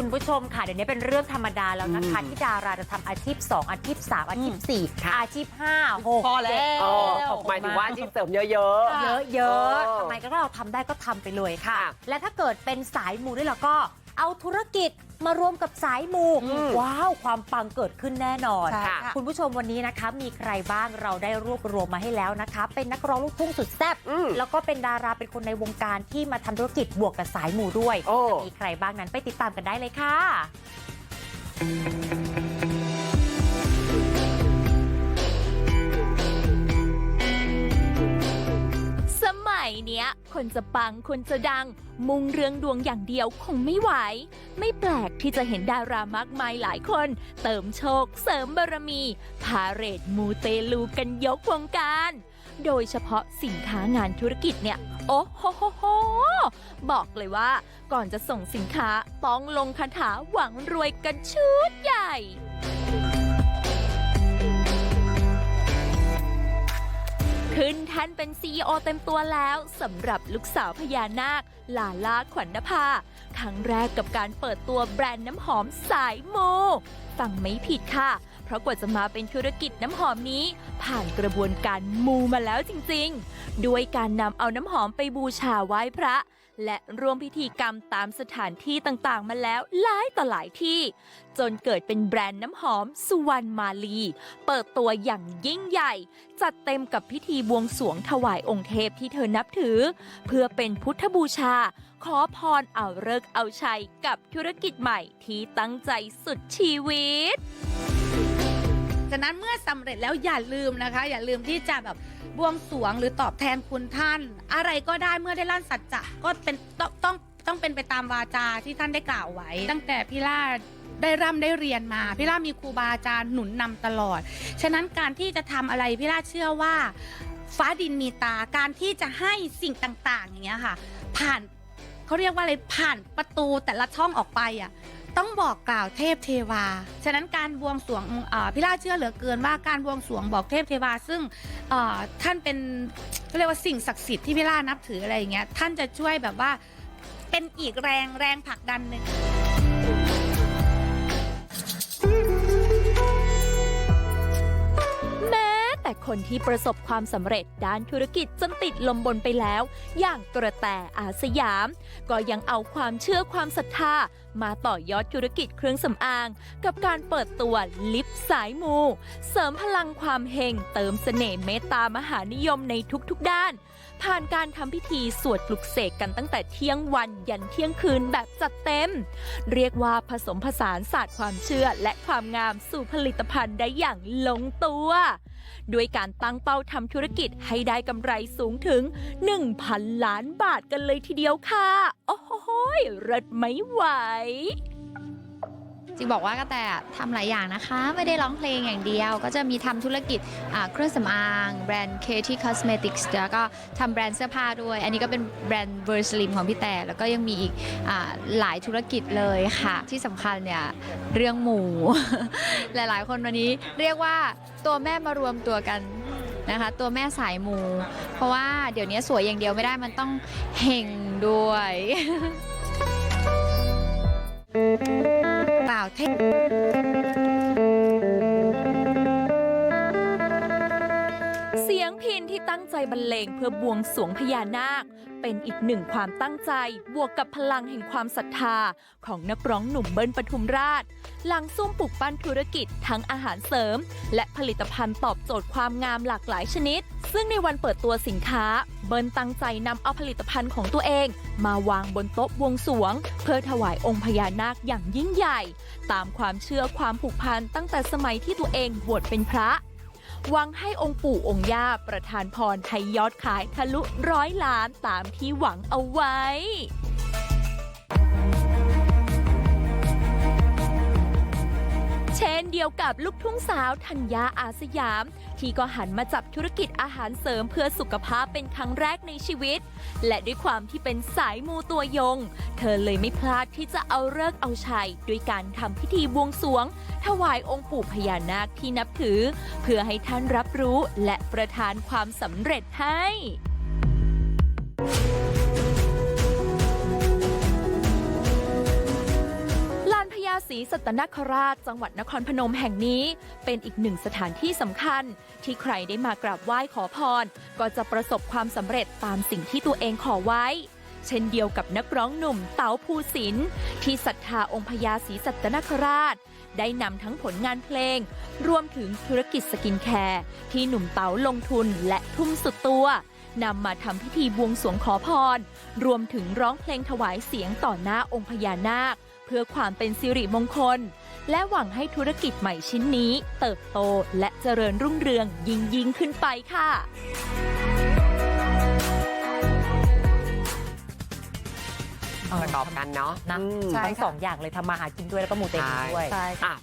คุณผู้ชมค่ะเดี๋ยวนี้เป็นเรื่องธรรมดาแล้วนะคะที่ดาราจะทำอาชีพ 2 อาชีพ 3 อาชีพค่ะ4อาชีพ 5 6 พอแล้วเจ็ดอ๋อเออหมายถึงว่าที่เสริมเยอะเยอะเยเออะอทำไมก็เราทำได้ก็ทำไปเลยค่ะค่ะ และถ้าเกิดเป็นสายมูด้วยแล้วก็ เอาธุรกิจมารวมกับสายมูอืมว้าว ความปังเกิดขึ้นแน่นอนใช่ค่ะคุณผู้ชมวันนี้นะคะมีใครบ้างเราได้รวบรวมมาให้แล้วนะคะ เป็นนักร้องลูกทุ่งสุดแซ่บอืมแล้วก็เป็นดาราเป็นคนในวงการที่มาทำธุรกิจบวกกับสายมูด้วยโอ้จะมีใครบ้างนั้นไปติดตามกันได้เลยค่ะ คนจะปังคนจะดัง มุ่งเรื่องดวงอย่างเดียวคงไม่ไหว ไม่แปลกที่จะเห็นดารามากมายหลายคน เติมโชค เสริมบารมีพาเรดมูเตลูกันยกวงการ โดยเฉพาะสินค้างานธุรกิจเนี่ย โอ้โหโหโหบอกเลยว่า ก่อนจะส่งสินค้าต้องลงคาถาหวังรวยกันชุดใหญ่ ท่านเป็น CEO เต็มตัวแล้วสำหรับลูกสาวพญานาค ลาลาขวัญนภา ครั้งแรกกับการเปิดตัวแบรนด์น้ำหอมสายโม ฟังไม่ผิดค่ะ เพราะกว่าจะมาเป็นธุรกิจน้ำหอมนี้ ผ่านกระบวนการมูมาแล้วจริงๆ ด้วยการนำเอาน้ำหอมไปบูชาไหว้พระ และร่วมพิธีกรรมตามสถานที่ต่างๆ มาแล้วหลายต่อหลายที่ จนเกิดเป็นแบรนด์น้ำหอมสุวรรณมาลี เปิดตัวอย่างยิ่งใหญ่ จัดเต็มกับพิธีบวงสรวงถวายองค์เทพที่เธอนับถือ เพื่อเป็นพุทธบูชา ขอพรเอาเลิกเอาชัยกับธุรกิจใหม่ที่ตั้งใจสุดชีวิตฉะนั้นเมื่อสำเร็จแล้วอย่าลืมนะคะ อย่าลืมที่จะแบบ บวงสรวงหรือตอบแทนคุณท่าน อะไรก็ได้เมื่อได้ลั่นสัจจะก็เป็นต้องต้องต้องเป็นไปตามวาจาที่ท่านได้กล่าวไว้ ตั้งแต่พี่ล่าได้ร่ำได้เรียนมา พี่ล่ามีครูบาอาจารย์หนุนนำตลอด ฉะนั้นการที่จะทำอะไรพี่ล่าเชื่อว่า ฟ้าดินมีตาการที่จะให้สิ่งต่าง ๆ อย่างเงี้ยค่ะ ผ่านเขาเรียกว่าอะไรผ่านประตูแต่ละช่องออกไปอะ ต้องบอกกล่าวเทพเทวา ฉะนั้นการบวงสรวงพี่ล่าเชื่อเหลือเกินว่าการบวงสรวงบอกเทพเทวา ซึ่งท่านเป็นเรียกว่าสิ่งศักดิ์สิทธิ์ที่พี่ล่านับถืออะไรอย่างเงี้ยท่านจะช่วยแบบว่าเป็นอีกแรงแรงผลักดันหนึ่งแม้แต่คนที่ประสบความสำเร็จด้านธุรกิจจนติดลมบนไปแล้ว อย่างกระแตอาสยาม ก็ยังเอาความเชื่อความศรัทธา มาต่อยอดธุรกิจเครื่องสำอาง กับการเปิดตัวลิปสายมู เสริมพลังความเฮงเติมเสน่ห์เมตตามหานิยมในทุกๆด้าน ผ่านการทำพิธีสวดปลุกเสกกันตั้งแต่เที่ยงวันยันเที่ยงคืนแบบจัดเต็ม เรียกว่าผสมผสานศาสตร์ความเชื่อและความงามสู่ผลิตภัณฑ์ได้อย่างลงตัวด้วยการตั้งเป้าทำธุรกิจให้ได้กำไรสูงถึง 1,000 ล้านบาทกันเลยทีเดียวค่ะ โอ้โห ยเลิศไม่ไหว จิงบอกว่ากระแตทำหลายอย่างนะคะ ไม่ได้ร้องเพลงอย่างเดียว ก็จะมีทำธุรกิจอ่าเครื่องสำอาง แบรนด์ KT Cosmetics แล้วก็ทำแบรนด์เสื้อผ้าด้วย อันนี้ก็เป็นแบรนด์ v e r s l i m ของพี่แต่ แล้วก็ยังมีอีกอาหลายธุรกิจเลยค่ะ ที่สำคัญเนี่ย เรื่องหมู หลายๆ คนวันนี้เรียกว่าตัวแม่มารวมตัวกัน นะคะ ตัวแม่สายมู เพราะว่าเดี๋ยวนี้สวยอย่างเดียวไม่ได้มันต้องเฮงด้วยเปล่าเทพเสียงพินที่ตั้งใจบรรเลงเพื่อบวงสวงพญานาค เป็นอีกหนึ่งความตั้งใจบวกกับพลังแห่งความศรัทธาของนักร้องหนุ่มเบิ้ลปทุมราช หลังซุ่มปลูกปั้นธุรกิจทั้งอาหารเสริม และผลิตภัณฑ์ตอบโจทย์ความงามหลากหลายชนิด ซึ่งในวันเปิดตัวสินค้า เบิ้ลตั้งใจนำเอาผลิตภัณฑ์ของตัวเอง มาวางบนโต๊ะบวงสรวง เพื่อถวายองค์พญานาคอย่างยิ่งใหญ่ ตามความเชื่อความผูกพันตั้งแต่สมัยที่ตัวเองบวชเป็นพระ หวังให้องค์ปู่องค์ย่าประทานพรให้ยอดขายทะลุร้อยล้านตามที่หวังเอาไว้ นเดียวกับลูกทุ่งสาวธัญญาอาสยาม ที่ก็หันมาจับธุรกิจอาหารเสริมเพื่อสุขภาพเป็นครั้งแรกในชีวิต และด้วยความที่เป็นสายมูตัวยง เธอเลยไม่พลาดที่จะเอาเลิกเอาชัยด้วยการทำพิธีบวงสรวง ถวายองค์ปู่พญานาคที่นับถือ เพื่อให้ท่านรับรู้และประทานความสำเร็จให้ ศรีสัตนคราช จังหวัดนครพนมแห่งนี้ เป็นอีกหนึ่งสถานที่สำคัญ ที่ใครได้มากราบไหว้ขอพร ก็จะประสบความสำเร็จตามสิ่งที่ตัวเองขอไว้ เช่นเดียวกับนักร้องหนุ่มเต๋าภูสินที่ศรัทธาองค์พญาศรีสัตนคราช ได้นำทั้งผลงานเพลง รวมถึงธุรกิจสกินแคร์ที่หนุ่มเต๋าลงทุนและทุ่มสุดตัวนำมาทำพิธีบวงสรวงขอพร รวมถึงร้องเพลงถวายเสียงต่อหน้าองค์พญานาค เพื่อความเป็นสิริมงคล และหวังให้ธุรกิจใหม่ชิ้นนี้ เติบโตและเจริญรุ่งเรืองยิ่งยิ่งขึ้นไปค่ะประกอบกันเนาะนะอืมทั้งสองอย่างเลยทำมาหากินด้วยแล้วก็มูเตลูด้วย ใช่อะ